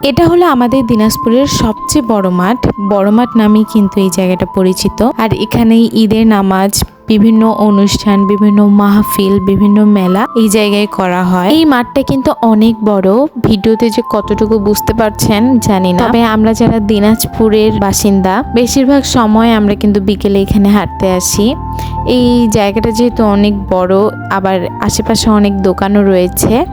এটা হলো আমাদের দিনাজপুরের সবচেয়ে বড় মাঠ। বড় মাঠ নামেই কিন্তু এই জায়গাটা পরিচিত। আর এখানেই ঈদের নামাজ, বিভিন্ন অনুষ্ঠান, বিভিন্ন মাহফিল, বিভিন্ন মেলা এই জায়গায় করা হয়। এই মাঠটা কিন্তু অনেক বড়। ভিডিওতে যে কতটুকু বুঝতে পারছেন, জানি না। তবে আমরা যারা দিনাজপুরের বাসিন্দা, বেশিরভাগ সময় আমরা কিন্তু বিকেলে এখানে হাঁটতে আসি। এই জায়গাটা যেহেতু অনেক বড়, আবার আশেপাশে অনেক দোকানও রয়েছে।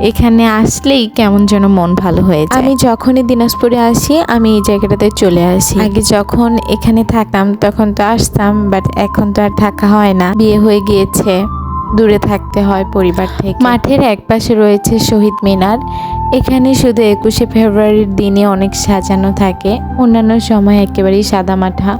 এখানে আসলেই কেমন যেন মন ভালো হয়ে যায়। আমি যখনই দিনাজপুরে আসি আমি এই জায়গাটাতে চলে আসি। আগে যখন এখানে থাকতাম তখন তো আসতাম বাট এখন তো আর থাকা হয় না। বিয়ে হয়ে গিয়েছে দূরে থাকতে হয় পরিবার থেকে। মাঠের একপাশে রয়েছে শহীদ মিনার। এখানে শুধু একুশে ফেব্রুয়ারির দিনে অনেক সাজানো থাকে। অন্যান্য সময় একেবারেই সাদামাঠা।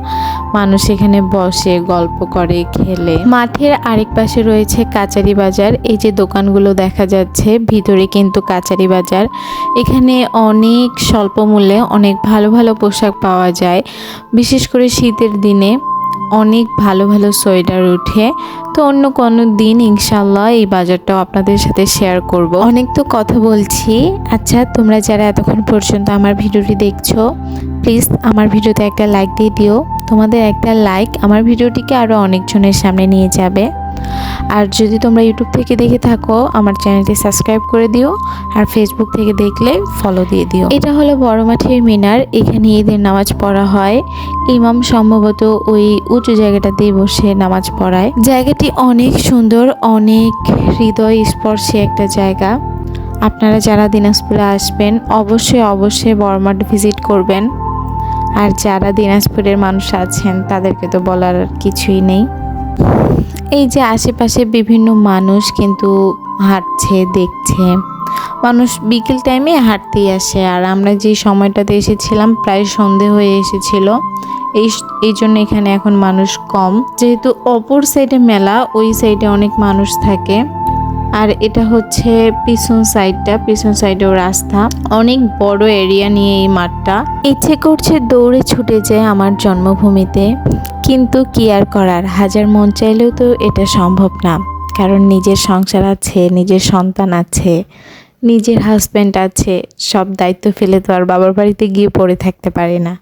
মানুষ এখানে বসে, গল্প করে, খেলে। মাঠের আরেক পাশে রয়েছে কাচারি বাজার। এই যে দোকানগুলো দেখা যাচ্ছে, ভিতরে কিন্তু কাচারি বাজার। এখানে অনেক স্বল্প মূল্যে অনেক ভালো ভালো পোশাক পাওয়া যায়। বিশেষ করে শীতের দিনে অনেক ভালো ভালো সোয়েটার উঠে। তো অন্য কোনো দিন ইনশাল্লাহ এই বাজারটাও আপনাদের সাথে শেয়ার করব। অনেক তো কথা বলছি। আচ্ছা তোমরা যারা এতক্ষণ পর্যন্ত আমার ভিডিওটি দেখছ প্লিজ আমার ভিডিওতে একটা লাইক দিয়ে দিও। তোমাদের একটা লাইক আমার ভিডিওটিকে আরও অনেকজনের সামনে নিয়ে যাবে। আর যদি তোমরা ইউটিউব থেকে দেখে থাকো, আমার চ্যানেলটি সাবস্ক্রাইব করে দিও আর ফেসবুক থেকে দেখলে ফলো দিয়ে দিও। এটা হলো বড় মাঠের মিনার, এখানে ঈদের নামাজ পড়া হয়। ইমাম সম্ভবত ওই উঁচু জায়গাটাতেই বসে নামাজ পড়ায়। জায়গাটি অনেক সুন্দর, অনেক হৃদয় স্পর্শী একটা জায়গা। আপনারা যারা দিনাজপুরে আসবেন, অবশ্যই অবশ্যই বড়মাঠ ভিজিট করবেন। আর যারা দিনাজপুরের মানুষ আছেন, তাদেরকে তো বলার কিছুই নেই। এই যে আশেপাশে বিভিন্ন মানুষ কিন্তু হাঁটছে, দেখছে। মানুষ বিকেল টাইমে হাঁটতেই আসে। আর আমরা যে সময়টাতে এসেছিলাম, প্রায় সন্ধে হয়ে এসেছিল। এই এই জন্য এখানে এখন মানুষ কম। যেহেতু অপর সাইডে মেলা, ওই সাইডে অনেক মানুষ থাকে। আর এটা হচ্ছে পিছন সাইডটা, পিছন সাইডেও রাস্তা। অনেক বড় এরিয়া নিয়ে এই মাঠটা। ইচ্ছে করছে দৌড়ে ছুটে যায় আমার জন্মভূমিতে। কিন্তু কি আর করার? হাজার মন চাইলেও তো এটা সম্ভব না। কারণ নিজের সংসার আছে, নিজের সন্তান আছে, নিজের হাজব্যান্ড আছে, সব দায়িত্ব ফেলে তো আর বাবার বাড়িতে গিয়ে পড়ে থাকতে পারে না।